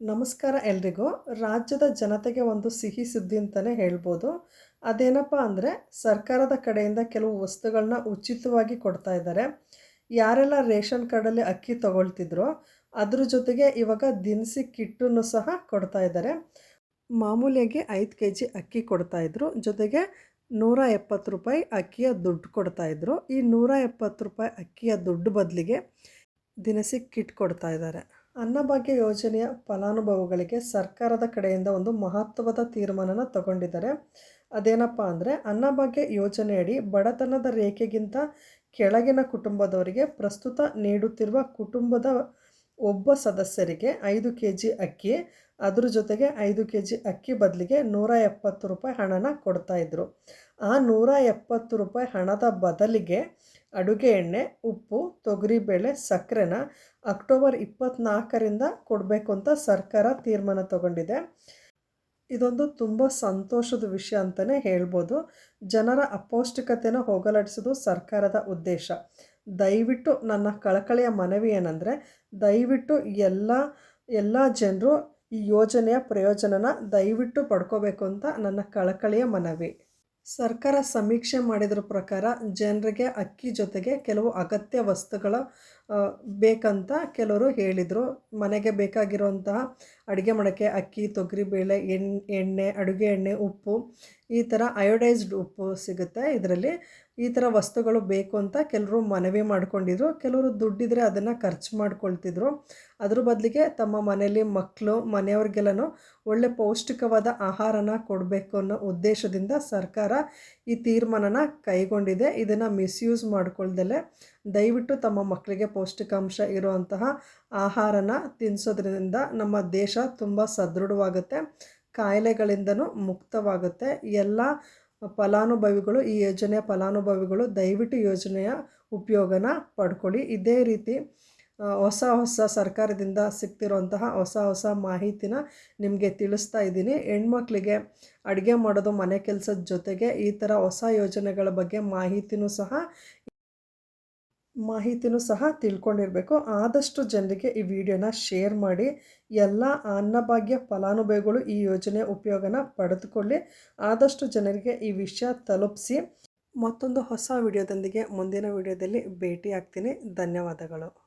ನಮಸ್ಕಾರ ಎಲ್ರಿಗೂ. ರಾಜ್ಯದ ಜನತೆಗೆ ಒಂದು ಸಿಹಿ ಸುದ್ದಿ ಅಂತಲೇ ಹೇಳ್ಬೋದು. ಅದೇನಪ್ಪ ಅಂದರೆ, ಸರ್ಕಾರದ ಕಡೆಯಿಂದ ಕೆಲವು ವಸ್ತುಗಳನ್ನ ಉಚಿತವಾಗಿ ಕೊಡ್ತಾ ಇದ್ದಾರೆ. ಯಾರೆಲ್ಲ ರೇಷನ್ ಕಾರ್ಡಲ್ಲಿ ಅಕ್ಕಿ ತಗೊಳ್ತಿದ್ರೋ, ಅದ್ರ ಜೊತೆಗೆ ಇವಾಗ ದಿನಸಿ ಕಿಟ್ಟನ್ನು ಸಹ ಕೊಡ್ತಾ ಇದ್ದಾರೆ. ಮಾಮೂಲಿಯಾಗಿ ಐದು ಕೆ ಜಿ ಅಕ್ಕಿ ಕೊಡ್ತಾಯಿದ್ರು ಜೊತೆಗೆ ನೂರ ಎಪ್ಪತ್ತು ರೂಪಾಯಿ ಅಕ್ಕಿಯ ದುಡ್ಡು ಕೊಡ್ತಾಯಿದ್ರು ಈ ನೂರ ಎಪ್ಪತ್ತು ರೂಪಾಯಿ ಅಕ್ಕಿಯ ದುಡ್ಡು ಬದಲಿಗೆ ದಿನಸಿ ಕಿಟ್ ಕೊಡ್ತಾ ಇದ್ದಾರೆ. ಅನ್ನಭಾಗ್ಯ ಯೋಜನೆಯ ಫಲಾನುಭವಿಗಳಿಗೆ ಸರ್ಕಾರದ ಕಡೆಯಿಂದ ಒಂದು ಮಹತ್ವದ ತೀರ್ಮಾನನ ತಗೊಂಡಿದ್ದಾರೆ. ಅದೇನಪ್ಪ ಅಂದರೆ, ಅನ್ನಭಾಗ್ಯ ಯೋಜನೆಯಡಿ ಬಡತನದ ರೇಖೆಗಿಂತ ಕೆಳಗಿನ ಕುಟುಂಬದವರಿಗೆ ಪ್ರಸ್ತುತ ನೀಡುತ್ತಿರುವ ಕುಟುಂಬದ ಒಬ್ಬ ಸದಸ್ಯರಿಗೆ ಐದು ಕೆ ಜಿ ಅಕ್ಕಿ, ಅದ್ರ ಜೊತೆಗೆ ಐದು ಕೆ ಜಿ ಅಕ್ಕಿ ಬದಲಿಗೆ ನೂರ ಎಪ್ಪತ್ತು ರೂಪಾಯಿ ಹಣನ ಕೊಡ್ತಾಯಿದ್ರು ಆ ನೂರ ಎಪ್ಪತ್ತು ರೂಪಾಯಿ ಹಣದ ಬದಲಿಗೆ ಅಡುಗೆ ಎಣ್ಣೆ, ಉಪ್ಪು ತೊಗರಿಬೇಳೆ ಸಕ್ಕರೆನ ಅಕ್ಟೋಬರ್ ಇಪ್ಪತ್ತ್ನಾಲ್ಕರಿಂದ ಕೊಡಬೇಕು ಅಂತ ಸರ್ಕಾರ ತೀರ್ಮಾನ ತಗೊಂಡಿದೆ. ಇದೊಂದು ತುಂಬ ಸಂತೋಷದ ವಿಷಯ ಅಂತಲೇ ಹೇಳ್ಬೋದು. ಜನರ ಅಪೌಷ್ಟಿಕತೆನ ಹೋಗಲಾಡಿಸೋದು ಸರ್ಕಾರದ ಉದ್ದೇಶ. ದಯವಿಟ್ಟು ನನ್ನ ಕಳಕಳಿಯ ಮನವಿ ಏನಂದರೆ, ದಯವಿಟ್ಟು ಎಲ್ಲ ಎಲ್ಲ ಜನರು ಈ ಯೋಜನೆಯ ಪ್ರಯೋಜನನ ದಯವಿಟ್ಟು ಪಡ್ಕೋಬೇಕು ಅಂತ ನನ್ನ ಕಳಕಳಿಯ ಮನವಿ. ಸರ್ಕಾರ ಸಮೀಕ್ಷೆ ಮಾಡಿದ್ರ ಪ್ರಕಾರ ಜನರಿಗೆ ಅಕ್ಕಿ ಜೊತೆಗೆ ಕೆಲವು ಅಗತ್ಯ ವಸ್ತುಗಳ ಬೇಕಂತ ಕೆಲವರು ಹೇಳಿದರು. ಮನೆಗೆ ಬೇಕಾಗಿರುವಂತಹ ಅಡುಗೆ ಮಾಡೋಕ್ಕೆ ಅಕ್ಕಿ, ತೊಗರಿಬೇಳೆ ಎಣ್ಣೆ ಎಣ್ಣೆ, ಅಡುಗೆ ಎಣ್ಣೆ, ಉಪ್ಪು ಈ ಥರ ಅಯೋಡೈಸ್ಡ್ ಉಪ್ಪು ಸಿಗುತ್ತೆ. ಇದರಲ್ಲಿ ಈ ಥರ ವಸ್ತುಗಳು ಬೇಕು ಅಂತ ಕೆಲವರು ಮನವಿ ಮಾಡ್ಕೊಂಡಿದ್ರು. ಕೆಲವರು ದುಡ್ಡಿದ್ರೆ ಅದನ್ನು ಖರ್ಚು ಮಾಡ್ಕೊಳ್ತಿದ್ರು. ಅದ್ರ ಬದಲಿಗೆ ತಮ್ಮ ಮನೆಯಲ್ಲಿ ಮಕ್ಕಳು ಮನೆಯವ್ರಿಗೆಲ್ಲನೂ ಒಳ್ಳೆ ಪೌಷ್ಟಿಕವಾದ ಆಹಾರನ ಕೊಡಬೇಕು ಅನ್ನೋ ಉದ್ದೇಶದಿಂದ ಸರ್ಕಾರ ಈ ತೀರ್ಮಾನನ ಕೈಗೊಂಡಿದೆ. ಇದನ್ನು ಮಿಸ್ಯೂಸ್ ಮಾಡ್ಕೊಳ್ದಲೆ ದಯವಿಟ್ಟು ತಮ್ಮ ಮಕ್ಕಳಿಗೆ ಪೌಷ್ಟಿಕಾಂಶ ಇರುವಂತಹ ಆಹಾರನ ತಿನ್ನಿಸೋದ್ರಿಂದ ನಮ್ಮ ದೇಶ ತುಂಬ ಸದೃಢವಾಗುತ್ತೆ. ಕಾಯಿಲೆಗಳಿಂದನೂ ಮುಕ್ತವಾಗುತ್ತೆ. ಎಲ್ಲ ಫಲಾನುಭವಿಗಳು, ಈ ಯೋಜನೆಯ ಫಲಾನುಭವಿಗಳು ದಯವಿಟ್ಟು ಯೋಜನೆಯ ಉಪಯೋಗನ ಪಡ್ಕೊಳ್ಳಿ. ಇದೇ ರೀತಿ ಹೊಸ ಹೊಸ ಸರ್ಕಾರದಿಂದ ಸಿಗ್ತಿರುವಂತಹ ಹೊಸ ಹೊಸ ಮಾಹಿತಿನ ನಿಮಗೆ ತಿಳಿಸ್ತಾ ಇದ್ದೀನಿ. ಹೆಣ್ಮಕ್ಳಿಗೆ ಅಡುಗೆ ಮಾಡೋದು, ಮನೆ ಕೆಲಸದ ಜೊತೆಗೆ ಈ ಥರ ಹೊಸ ಯೋಜನೆಗಳ ಬಗ್ಗೆ ಮಾಹಿತಿನೂ ಸಹ ಮಾಹಿತಿನೂ ಸಹ ತಿಳ್ಕೊಂಡಿರಬೇಕು. ಆದಷ್ಟು ಜನರಿಗೆ ಈ ವಿಡಿಯೋನ ಶೇರ್ ಮಾಡಿ, ಎಲ್ಲ ಅನ್ನಭಾಗ್ಯ ಫಲಾನುಭವಿಗಳು ಈ ಯೋಜನೆ ಉಪಯೋಗನ ಪಡೆದುಕೊಳ್ಳಿ. ಆದಷ್ಟು ಜನರಿಗೆ ಈ ವಿಷಯ ತಲುಪಿಸಿ. ಮತ್ತೊಂದು ಹೊಸ ವಿಡಿಯೋದೊಂದಿಗೆ ಮುಂದಿನ ವಿಡಿಯೋದಲ್ಲಿ ಭೇಟಿ ಆಗ್ತೀನಿ ಧನ್ಯವಾದಗಳು.